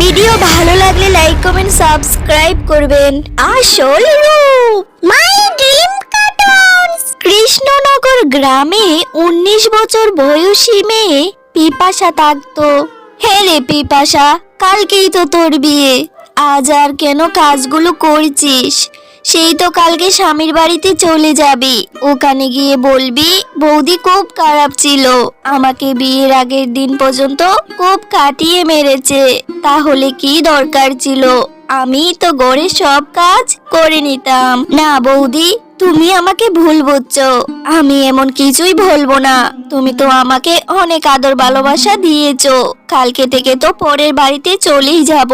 Video ভালো লাগলে like comment subscribe করবেন। আসল রূপ মাই ড্রিম কৃষ্ণনগর গ্রামে উনিশ বছর বয়সী মেয়ে পিপাসা থাকতো। হে রে পিপাসা, কালকেই তো তোর বিয়ে। আজ আর কেন কাজগুলো করছিস? সেই তো কালকে স্বামীর বাড়িতে চলে যাবি। ওখানে গিয়ে বলবি, বৌদি খুব খারাপ ছিল। আমাকে বিয়ের আগের দিন পর্যন্ত খুব কাটিয়ে মেরেছে। তাহলে কি দরকার ছিল? আমি তো গড়ে সব কাজ করে নিতাম। না বৌদি, তুমি আমাকে ভুল বুঝছ। আমি এমন কিছুই বলব না। তুমি তো আমাকে অনেক আদর ভালোবাসা দিয়েছ। কালকে থেকে তো পরের বাড়িতে চলেই যাব।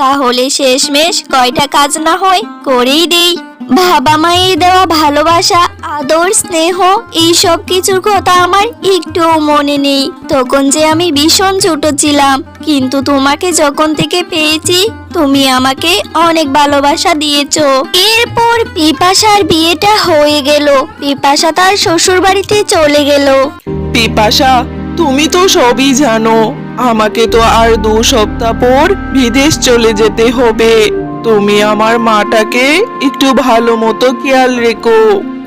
তাহলে শেষমেশ কয়টা কাজ না হয়? করেই দেই। বাবা মায়ের দেওয়া ভালোবাসা, আদর, স্নেহ, এই সব কিছুর কথা আমার একটুও মনে নেই। তখন যে আমি ভীষণ ছোট ছিলাম, কিন্তু তোমাকে যখন থেকে পেয়েছি, তুমি আমাকে অনেক ভালোবাসা দিয়েছ। এরপর পিপাসার বিয়েটা হয়ে গেল। পিপাসা তার শ্বশুর বাড়িতে চলে গেল। পিপাসা, তুমি তো সবই জানো। আমাকে তো আর দু সপ্তাহ পর বিদেশ চলে যেতে হবে। তুমি আমার মাটাকে একটু ভালো মতো খেয়াল রেখো।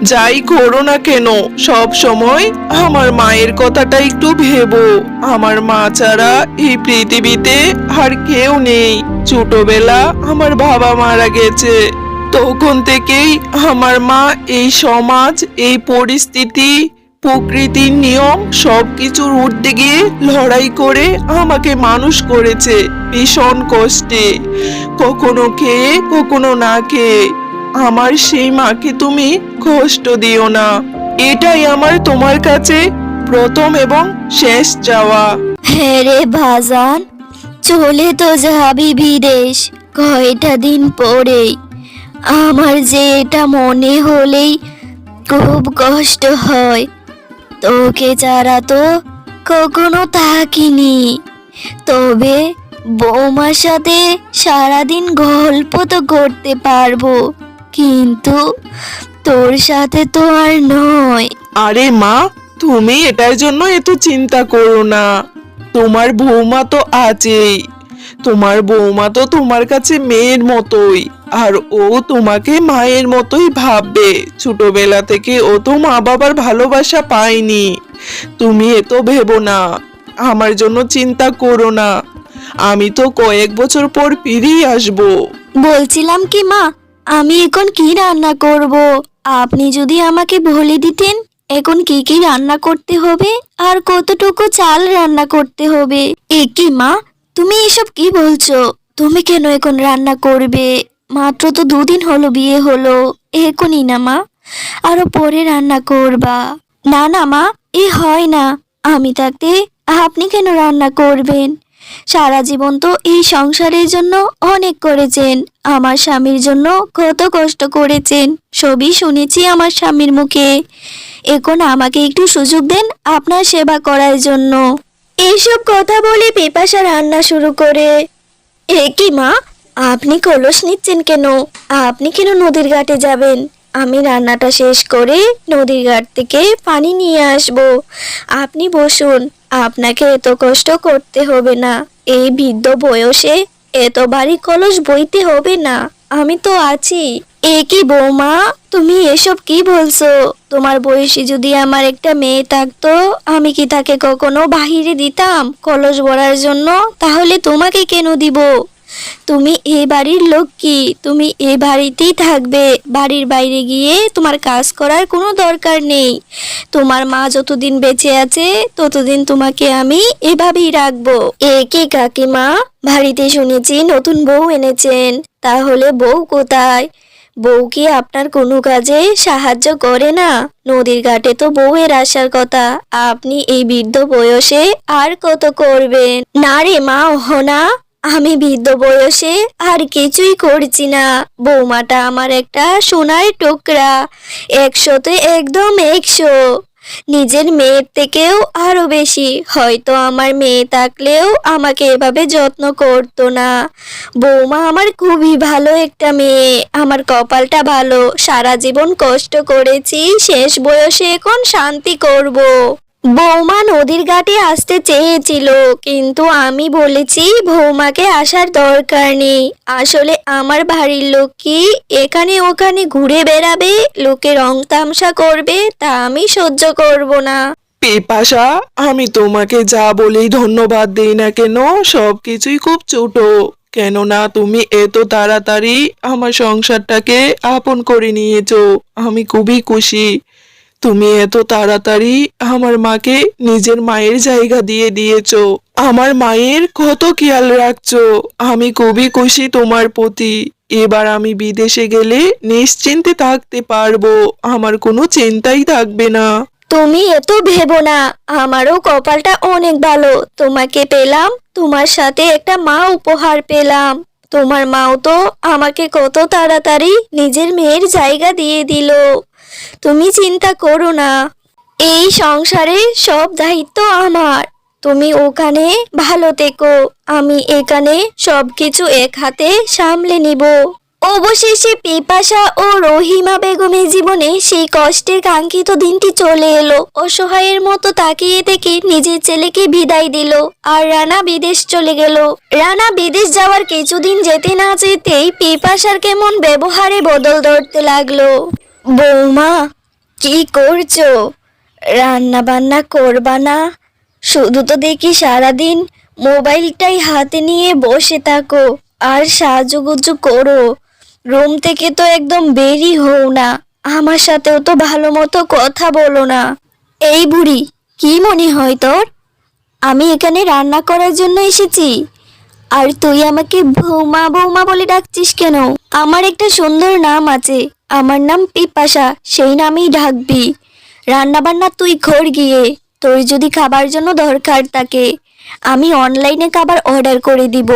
যাই করো না কেন, সব সময় আমার মায়ের কথাটা একটু ভেবো। আমার মা ছাড়া এই পৃথিবীতে আর কেউ নেই। ছোটবেলা আমার বাবা মারা গেছে। তখন থেকেই আমার মা এই সমাজ, এই পরিস্থিতি প্রকৃতির নিয়ম সবকিছুর উঠতে গিয়ে লড়াই করে আমাকে মানুষ করেছে ভীষণ কষ্টে। কখনো খেয়ে, কখনো না খেয়ে। আমার সেই মাকে তুমি কষ্ট দিও না। এটাই আমার তোমার কাছে প্রথম এবং শেষ চাওয়া হ্যাঁ রে ভাজান চলে তো যাবি বিদেশ কয়টা দিন পরেই। আমার যে এটা মনে হলেই খুব কষ্ট হয়। তোকে ছাড়া তো কখনো থাকিনি। তবে বৌমার সাথে সারাদিন গল্প তো করতে পারব। কিন্তু তোর সাথে তো আর নয়। আরে মা, তুমি এটার জন্য এত চিন্তা করো না। তোমার বৌমা তো আছেই। তোমার বৌমা তো তোমার কাছে মেয়ের মতোই, আর ও তোমাকে মায়ের মতোই ভাববে। ছোটবেলা থেকে ও তো মা বাবার ভালোবাসা পায়নি। তুমি এত ভেবো না, আমার জন্য চিন্তা করো না। আমি তো কয়েক বছর পর ফিরেই আসব। বলছিলাম কি মা, আমি এখন কি রান্না করব? আপনি যদি আমাকে বলে দিতেন, এখন কি কি রান্না করতে হবে আর কতটুকু চাল রান্না করতে হবে? এ কি মা তুমি এসব কি বলছো? তুমি কেন এখন রান্না করবে? মাত্র তো দুদিন হলো, বিয়ে হলো। এখনই না, মা। আরও পরে রান্না করবা। না না, মা, এ হয় না। আমি থাকতে আপনি কেন রান্না করবেন? সারা জীবন তো এই সংসারের জন্য অনেক করেছেন। আমার স্বামীর জন্য কত কষ্ট করেছেন। সবই শুনেছি আমার স্বামীর মুখে। এখন আমাকে একটু সুযোগ দেন আপনার সেবা করার জন্য। এইসব কথা বলে পিপাসা রান্না শুরু করে। এ কি মা? আপনি কলস নিচ্ছেন কেন? আপনি কেন নদীর ঘাটে যাবেন? আমি রান্নাটা শেষ করে নদীর ঘাট থেকে পানি নিয়ে আসব। আপনি বসুন, আপনাকে এত কষ্ট করতে হবে না। এই বৃদ্ধ বয়সে এত ভারী কলস বইতে হবে না। আমি তো আছি। এ কি বৌমা? তুমি এসব কি বলছো? তোমার বয়সী যদি আমার একটা মেয়ে থাকতো, আমি কি তাকে কখনো বাহিরে দিতাম কলস ভরার জন্য? তাহলে তোমাকে কেন দিব? তুমি এ বাড়ির লোক কি? তুমি এ বাড়িতেই থাকবে। বাড়ির বাইরে গিয়ে তোমার কাজ করার কোনো দরকার নেই। তোমার মা যতদিন বেঁচে আছে, ততদিন তোমাকে আমি এভাবেই রাখব। এ কি কাকিমা? বাড়িতে শুনেছি নতুন বউ এনেছেন। তাহলে বউ কোথায়? বউ কি আপনার কোনো কাজে সাহায্য করে না? নদীর ঘাটে তো বউয়ের আসার কথা। আপনি এই বৃদ্ধ বয়সে আর কত করবেন? না রে মা না। আমি বৃদ্ধ বয়সে আর কিছুই করছি না। বৌমাটা আমার একটা সোনার টুকরা। একশোতে একদম একশো। নিজের মেয়ের থেকেও আরও বেশি। হয়তো আমার মেয়ে থাকলেও আমাকে এভাবে যত্ন করতো না। বৌমা আমার খুবই ভালো একটা মেয়ে। আমার কপালটা ভালো। সারা জীবন কষ্ট করেছি। শেষ বয়সে এখন শান্তি করব। বৌমা নদীর ঘাটে আসতে চেয়েছিল, কিন্তু আমি বলেছি বৌমাকে আসার দরকার নেই। আসলে আমার বাড়ির লোক কি এখানে ওখানে ঘুরে বেড়াবে, লোকে রং তামসা করবে, তা আমি সহ্য করব না। পেপাসা, আমি তোমাকে যা বলেই ধন্যবাদ দিই না কেন, সব কিছুই খুব ছোট। কেননা তুমি এত তাড়াতাড়ি আমার সংসারটাকে আপন করে নিয়েছো, আমি খুবই খুশি। তুমি এত তাড়াতাড়ি আমার মাকে নিজের মায়ের জায়গা দিয়ে দিয়েছ। আমার মায়ের কত খেয়াল রাখছো। আমি খুবই খুশি তোমার প্রতি। এবার আমি বিদেশে গেলে নিশ্চিন্তে থাকতে পারব। আমার কোনো চিন্তাই থাকবে না। তুমি এত ভেবো না। আমারও কপালটা অনেক ভালো। তোমাকে পেলাম, তোমার সাথে একটা মা উপহার পেলাম। তোমার মাও তো আমাকে কত তাড়াতাড়ি নিজের মেয়ের জায়গা দিয়ে দিল। তুমি চিন্তা করো না। এই সংসারে সব দায়িত্ব আমার। তুমি ওখানে ভালো থেকো। আমি এখানে সবকিছু এক হাতে সামলে নিব। অবশেষে পিপাসা ও রহিমা বেগমের জীবনে সেই কষ্টের কাঙ্ক্ষিত দিনটি চলে এলো। অসহায়ের মতো তাকিয়ে থেকে নিজের ছেলেকে বিদায় দিল আর রানা বিদেশ চলে গেল। রানা বিদেশ যাওয়ার কিছুদিন যেতে না যেতেই পিপাসার কেমন ব্যবহারে বদল ধরতে লাগল। বৌমা, কি করছ? রান্না বান্না করবা না? শুধু তো দেখি সারাদিন মোবাইলটাই হাতে নিয়ে বসে থাকো আর সাজুগুজু করো। রুম থেকে তো একদম বেরি হও না। আমার সাথেও তো ভালো মতো কথা বলো না। এই বুড়ি, কি মনে হয় তোর? আমি এখানে রান্না করার জন্য এসেছি। আর তুই আমাকে বৌমা বৌমা বলে ডাকছিস কেন? আমার একটা সুন্দর নাম আছে। আমার নাম পিপাসা, সেই নামেই ডাকবি। রান্না বান্না তুই ঘর গিয়ে, তোর যদি খাবার জন্য দরকার থাকে, আমি অনলাইনে খাবার অর্ডার করে দিব।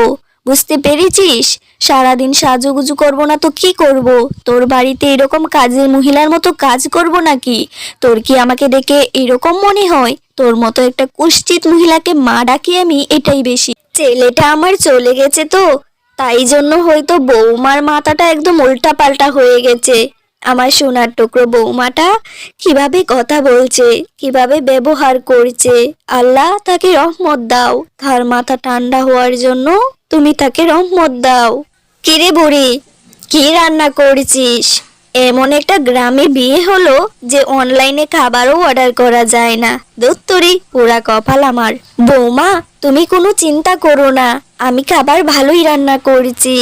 বুঝতে পেরেছিস? সারাদিন সাজুগুজু করব না তো কি করব? তোর বাড়িতে এরকম কাজের মহিলার মতো কাজ করব নাকি? তোর কি আমাকে দেখে এরকম মনে হয়? তোর মতো একটা কুষ্ঠিত মহিলাকে মা ডাকি আমি এটাই বেশি। ছেলেটা আমার চলে গেছে তো তাই জন্য হয়তো বৌমার মাথাটা একদম উল্টা পাল্টা হয়ে গেছে। আমার সোনার টুকরো বৌমাটা কীভাবে কথা বলছে, কীভাবে ব্যবহার করছে, আল্লাহ তাকে রহমত দাও। তার মাথা ঠান্ডা হওয়ার জন্য তুমি তাকে রহমত দাও। কিরে বুড়ি, কি রান্না করেছিস? এমন একটা গ্রামে বিয়ে হলো যে অনলাইনে খাবারও অর্ডার করা যায় না। দত্তরি, পুরা কপাল আমার। বৌমা, তুমি কোনো চিন্তা করো না, আমি খাবার ভালোই রান্না করেছি।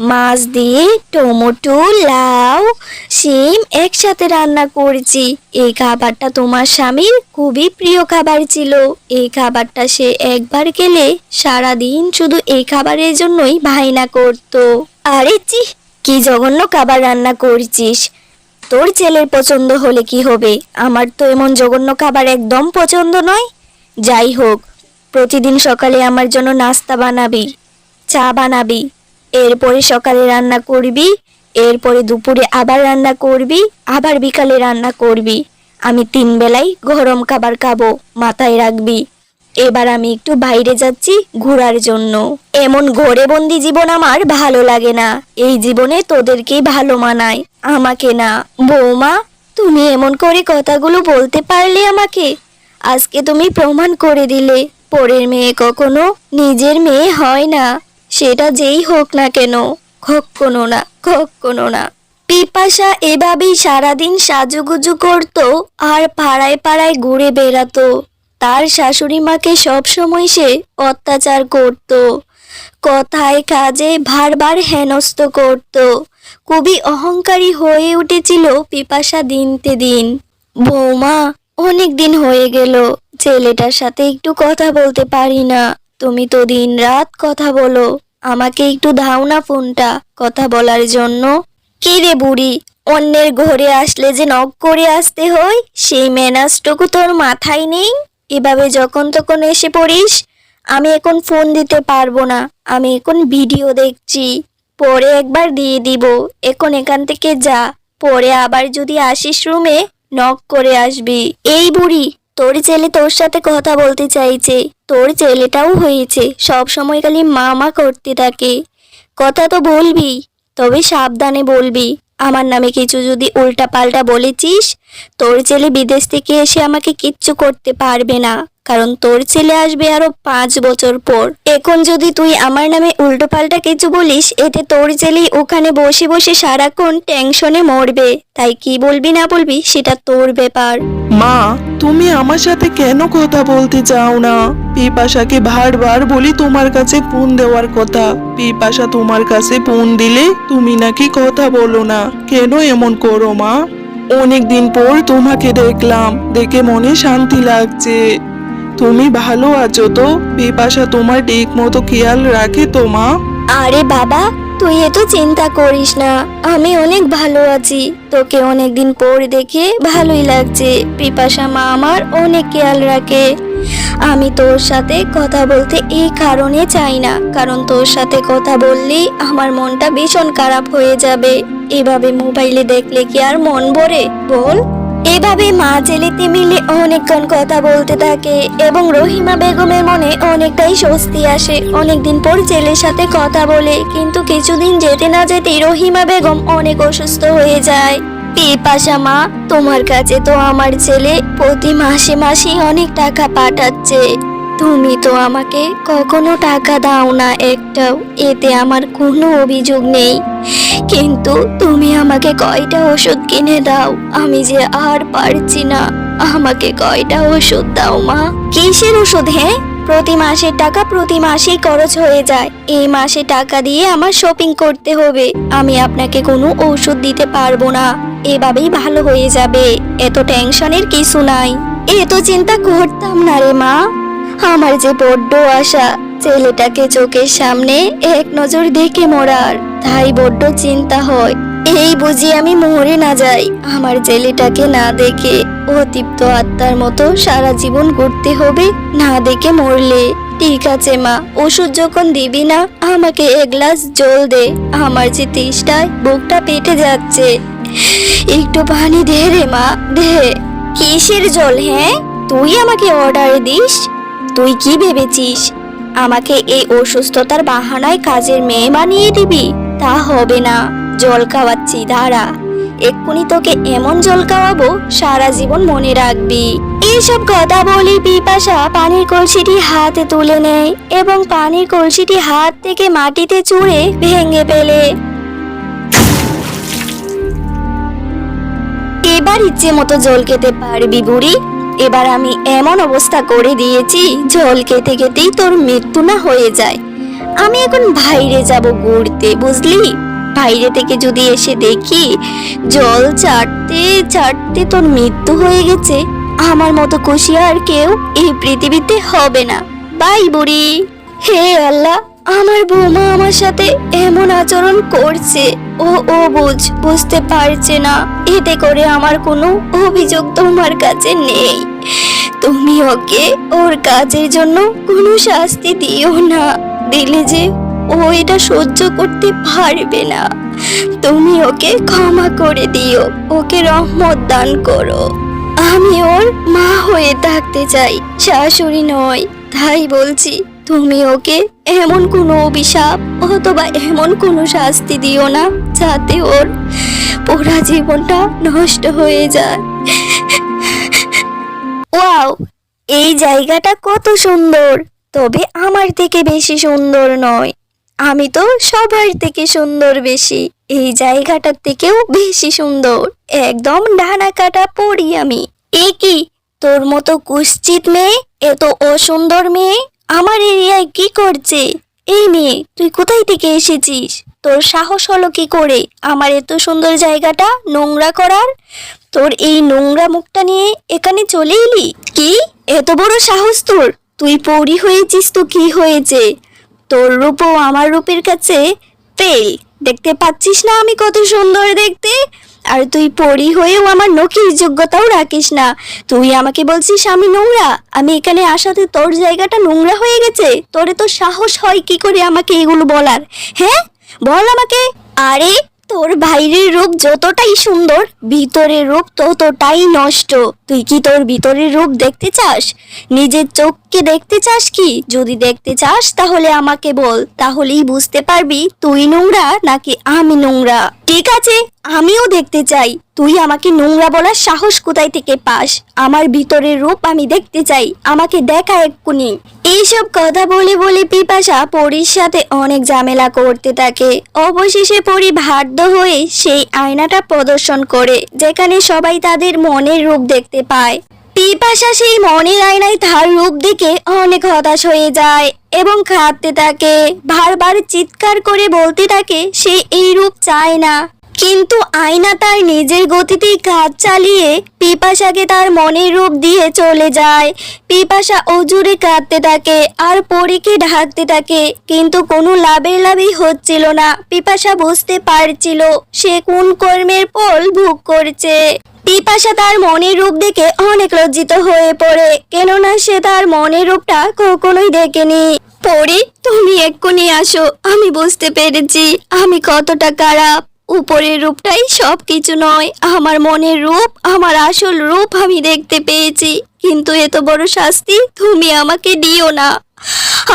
মাছ দিয়ে টমেটো, লাউ, শিম একসাথে রান্না করেছি। এই খাবারটা তোমার স্বামীর খুবই প্রিয় খাবার ছিল। এই খাবারটা সে একবার খেলে সারাদিন শুধু এই খাবারের জন্যই ভাইনা করতো। আরে চি কি জঘন্য খাবার রান্না করছিস? তোর ছেলের পছন্দ হলে কি হবে? আমার তো এমন জঘন্য খাবার একদম পছন্দ নয়। যাই হোক, প্রতিদিন সকালে আমার জন্য নাস্তা বানাবি, চা বানাবি, এরপরে সকালে রান্না করবি, এরপরে দুপুরে আবার রান্না করবি, আবার বিকালে রান্না করবি। আমি তিন বেলাই গরম খাবার খাব, মাথায় রাখবি। এবার আমি একটু বাইরে যাচ্ছি ঘোরার জন্য। এমন ঘরে বন্দি জীবন আমার ভালো লাগে না। এই জীবনে তোদেরকেই ভালো মানায়। আমাকে না। বৌমা, তুমি এমন করে কথাগুলো বলতে পারলে আমাকে? আজকে তুমি প্রমাণ করে দিলে। পরের মেয়ে কখনো নিজের মেয়ে হয় না। সেটা যেই হোক না কেন। কখনো না কখনো না। পিপাসা এভাবেই সারাদিন সাজুগুজু করতো আর পাড়ায় পাড়ায় ঘুরে বেড়াতো। তার শাশুড়ি মাকে সবসময় সে অত্যাচার করত। কথায় কাজে বারবার হেনস্থ করত। খুবই অহংকারী হয়ে উঠেছিল পিপাসা দিনতে দিন। বৌমা, অনেক দিন হয়ে গেল, ছেলেটার সাথে একটু কথা বলতে পারি না। তুমি তো দিন রাত কথা বলো, আমাকে একটু দাও না ফোনটা কথা বলার জন্য। কি রে বুড়ি, অন্যের ঘরে আসলে যে নক করে আসতে হয়, সেই ম্যানাজটুকু তোর মাথায় নেই? এভাবে যখন তখন এসে পড়িস, আমি এখন ফোন দিতে পারব না। আমি এখন ভিডিও দেখছি। পরে একবার দিয়ে দিব। এখন এখান থেকে যা। পরে আবার যদি আসিস রুমে নক করে আসবি। এই বুড়ি, তোর ছেলে তোর সাথে কথা বলতে চাইছে। তোর ছেলেটাও হয়েছে। সব সময় খালি মামা করতে থাকে। কথা তো বলবি, তবে সাবধানে বলবি। আমার নামে কিছু যদি উল্টা পাল্টা বলেছিস, তোর ছেলে বিদেশ থেকে এসে আমাকে কিচ্ছু করতে পারবে না। কারণ তোর ছেলে আসবে আরও পাঁচ বছর পর। এখন যদি তুই আমার নামে উল্টো পাল্টা কিছু বলিস, এতে তোর ছেলেই ওখানে বসে বসে সারাক্ষণ টেনশনে মরবে। তাই কি বলবি না বলবি, সেটা তোর ব্যাপার। মা, তুমি আমার সাথে কেন কথা বলতে চাও না? পিপাসাকে বারবার বলি তোমার কাছে ফোন দেওয়ার কথা। পিপাসা তোমার কাছে ফোন দিলে তুমি নাকি কথা বলো না। কেন এমন করো মা? অনেক দিন পর তোমাকে দেখলাম, দেখে মনে শান্তি লাগছে। তুমি ভালো আছো তো? পিপাসা তোমার ঠিক মতো খেয়াল রাখে তো, মা? আরে বাবা, তুই এত চিন্তা করিস না। আমি অনেক ভালো আছি। তোকে অনেকদিন পর দেখে ভালোই লাগছে। পিপাসা মা আমার অনেক খেয়াল রাখে। আমি তোর সাথে কথা বলতে এই কারণে চাই না। কারণ তোর সাথে কথা বললেই আমার মনটা ভীষণ খারাপ হয়ে যাবে। এভাবে মোবাইলে দেখলে কি আর মন ভরে? বল। এভাবে মা জেলেতে মিলে অনেকক্ষণ কথা বলতে থাকে এবং রহিমা বেগমের মনে অনেকটাই স্বস্তি আসে। অনেকদিন পর জেলের সাথে কথা বলে, কিন্তু কিছুদিন যেতে না যেতেই রহিমা বেগম অনেক অসুস্থ হয়ে যায়। পিপাসা মা, তোমার কাছে তো আমার ছেলে প্রতি মাসে মাসে অনেক টাকা পাঠাচ্ছে। তুমি তো আমাকে কখনো টাকা দাও না একটাও, এতে আমার কোনো অভিযোগ নেই। কিন্তু তুমি আমাকে কয়টা ওষুধ কিনে দাও, আমি যে আর পারছি না। আমাকে কয়টা ওষুধ দাও, মা? কিসের ওষুধ হ্যাঁ প্রতি মাসের টাকা প্রতি মাসেই খরচ হয়ে যায়। এই মাসে টাকা দিয়ে আমার শপিং করতে হবে। আমি আপনাকে কোনো ওষুধ দিতে পারব না। এভাবেই ভালো হয়ে যাবে। এত টেনশনের কিছু নাই। এত চিন্তা করতাম না রে, মা। আমার যে বড্ড আশা, ছেলেটাকে চোখের সামনে এক নজর দেখে মরার। তাই বড্ড চিন্তা হয়। এই বুঝি আমি মরে না যাই। আমার জেলেটাকে না দেখে অতিপ্ত আত্মার মতো সারা জীবন ঘুরতে হবে, না দেখে মরলে। ঠিক আছে মা, ওষুধ যখন দিবি না, আমাকে এক গ্লাস জল দে। আমার যে তেষ্টায় বুকটা পেটে যাচ্ছে। একটু পানি দে রে মা, দে। কিসের জল হ্যাঁ? তুই আমাকে অর্ডার দিস? তুই কি ভেবেছিস? আমাকে এই অসুস্থতার বাহানায় কাজের মেয়ে বানিয়ে দিবি? তা হবে না। জল খাওয়াচ্ছি, দাঁড়া। এক্ষুনি তোকে এমন জল খাওয়াবো, সারা জীবন মনে রাখবি। এইসব কথা বলি পিপাসা পানির কলসিটি হাতে তুলে নেয় এবং পানির কলসিটি হাত থেকে মাটিতে চুড়ে ভেঙে ফেলে। এবার ইচ্ছে মতো জল খেতে পারবি বুড়ি। এবার আমি এমন অবস্থা করে দিয়েছি, জল খেতে খেতেই তোর মৃত্যু না হয়ে যায়। আমি এখন বাইরে যাব ঘুরতে, বুঝলি? বাইরে থেকে যদি এসে দেখি জল চাটতে চাটতে তোর মৃত্যু হয়ে গেছে, আমার মতো খুশি আর কেউ এই পৃথিবীতে হবে না। বাই বুড়ি। হে আল্লাহ। আমার বৌমা আমার সাথে এমন আচরণ করছে, ও ও বুঝ, বুঝতে পারছে না। এতে করে আমার কোনো অভিযোগ তোমার কাছে নেই। তুমি ওকে ওর কাজের জন্য কোনো শাস্তি দিও না। দিলে যে ও এটা সহ্য করতে পারবে না। তুমি ওকে ক্ষমা করে দিও, ওকে রহমত দান করো। আমি ওর মা হয়ে থাকতে চাই, শাশুড়ি নয়, তাই বলছি। তুমি ওকে এমন কোনো অভিশাপ অথবা এমন কোনো শাস্তি দিও না যাতে ওর পুরা জীবনটা নষ্ট হয়ে যায়। ওয়াও, এই জায়গাটা কত সুন্দর। তবে আমার থেকে বেশি সুন্দর নয়। আমি তো সবার থেকে সুন্দর বেশি। এই জায়গাটার থেকেও বেশি সুন্দর। একদম ডানা কাটা পড়ি আমি। এ কি, তোর মতো কুশ্চিত মেয়ে, এত অসুন্দর মেয়ে? আমার এরিয়ায় কি করছে? এই মেয়ে, তুই কোথায় থেকে এসেছিস? তোর সাহস হলো কি করে আমার এত সুন্দর জায়গাটা নোংরা করার? তোর এই নোংরা মুখটা নিয়ে এখানে চলে এলি? কি? এত বড় সাহস তোর? তুই পৌরি হয়েছিস তো কি হয়েছে? তোর রূপও আমার রূপের কাছে? পেল দেখতে পাচ্ছিস না আমি কত সুন্দর দেখতে? আর তুই পরি হয়েও আমার নখির যোগ্যতাও রাখিস না। তুই আমাকে বলছিস আমি নোংরা। আমি এখানে আসাতে তোর জায়গাটা নোংরা হয়ে গেছে। তোরে তো সাহস হয় কি করে আমাকে এগুলো বলার? হ্যাঁ? বল আমাকে। আরে, তোর বাইরের রূপ যতটাই সুন্দর, ভিতরের রূপ ততটাই নষ্ট। তুই কি তোর ভিতরের রূপ দেখতে চাস? নিজের চোখকে দেখতে চাস কি? যদি দেখতে চাস, তাহলে আমাকে বল। তাহলেই বুঝতে পারবি তুই নোংরা নাকি আমি নোংরা। ঠিক আছে। আমিও দেখতে চাই। তুই আমাকে নোংরা বলার সাহস কোথায় থেকে পাস? আমার ভিতরের রূপ আমি দেখতে চাই। আমাকে দেখা এক্ষুনি। এইসব কথা বলে বলে পিপাসা পরীর সাথে অনেক ঝামেলা করতে থাকে। অবশেষে পরি বাধ্য হয়ে সেই আয়নাটা প্রদর্শন করে, যেখানে সবাই তাদের মনের রূপ দেখতে পায়। পিপাসা সেই মনের আয়নায় তার রূপ দেখে অনেক হতাশ হয়ে যায় এবং কাঁদতে থাকে। বারবার চিৎকার করে বলতে থাকে, সে এই রূপ চায় না। কিন্তু আয়না তার নিজের গতিতেই কাজ চালিয়ে পিপাসাকে তার মনের রূপ দিয়ে চলে যায়। পিপাসা অজুরে কাঁদতে থাকে আর পরীকে ঢাকতে থাকে। কিন্তু কোনো লাভের লাভই হচ্ছিল না। পিপাসা বুঝতে পারছিল সে কোন কর্মের ফল ভোগ করছে। পিপাসা তার মনের রূপ দেখে অনেক লজ্জিত হয়ে পড়ে, কেননা সে তার মনের রূপটা কখনোই দেখেনি। পরি, তুমি এক্ষুনি আসো, আমি বুঝতে পেরেছি, আমি কতটা খারাপ। উপরের রূপটাই সব কিছু নয়। আমার মনের রূপ, আমার আসল রূপ আমি দেখতে পেয়েছি। কিন্তু এত বড় শাস্তি তুমি আমাকে দিও না।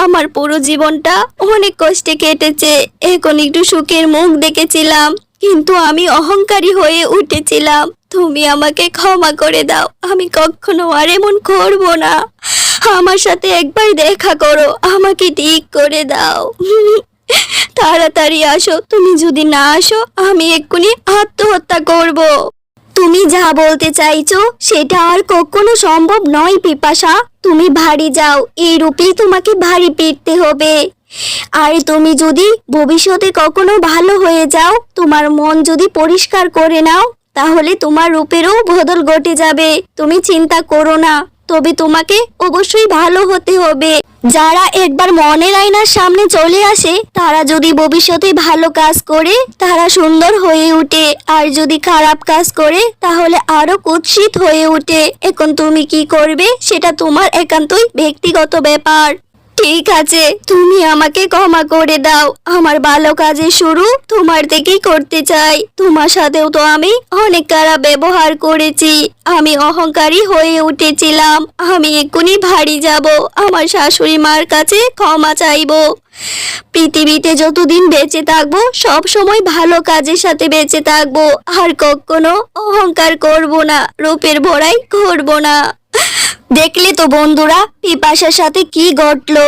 আমার পুরো জীবনটা অনেক কষ্টে কেটেছে। এখন একটু সুখের মুখ দেখেছিলাম, কিন্তু আমি অহংকারী হয়ে উঠেছিলাম। তুমি আমাকে ক্ষমা করে দাও, আমি কখনো আর এমন করব না। আমার সাথে একবার দেখা করো, আমাকে ঠিক করে দাও। তাড়াতাড়ি আসো, তুমি যদি না আসো, আমি এক্ষুনি আত্মহত্যা করব। তুমি যা বলতে চাইছো, সেটা আর কখনো সম্ভব নয়, পিপাসা। তুমি ভারী যাও, এই রূপেই তোমাকে ভারী পিটতে হবে। আর তুমি যদি ভবিষ্যতে কখনো ভালো হয়ে যাও, তোমার মন যদি পরিষ্কার করে নাও, তাহলে তোমার রূপেরও বদল ঘটে যাবে। তুমি চিন্তা করো না। তবে তোমাকে অবশ্যই ভালো হতে হবে। যারা একবার মনের আয়নার সামনে চলে আসে, তারা যদি ভবিষ্যতে ভালো কাজ করে, তারা সুন্দর হয়ে উঠে। আর যদি খারাপ কাজ করে, তাহলে আরও কুৎসিত হয়ে উঠে। এখন তুমি কি করবে? সেটা তোমার একান্তই ব্যক্তিগত ব্যাপার। ঠিক আছে, তুমি আমাকে ক্ষমা করে দাও। আমার ভালো কাজের শুরু, তোমার থেকেই করতে চাই। তোমার সাথেও তো আমি অনেক খারাপ ব্যবহার করেছি। আমি অহংকারী হয়ে উঠেছিলাম। আমি এক্ষুনি ভারী যাব। আমার শাশুড়ি মার কাছে ক্ষমা চাইব। পৃথিবীতে যতদিন বেঁচে থাকব, সব সময় ভালো কাজের সাথে বেঁচে থাকব। আর কখনো অহংকার করব না, রূপের ভরাই করব না। দেখলে তো বন্ধুরা, পিপাসার সাথে কি ঘটলো?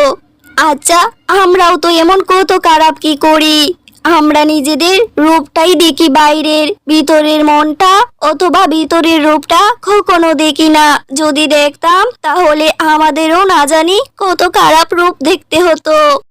আচ্ছা আমরাও তো এমন কত খারাপ কি করি? আমরা নিজেদের রূপটাই দেখি বাইরের, ভিতরের মনটা অথবা ভিতরের রূপটা কখনো দেখি না। যদি দেখতাম, তাহলে আমাদেরও না জানি কত খারাপ রূপ দেখতে হতো।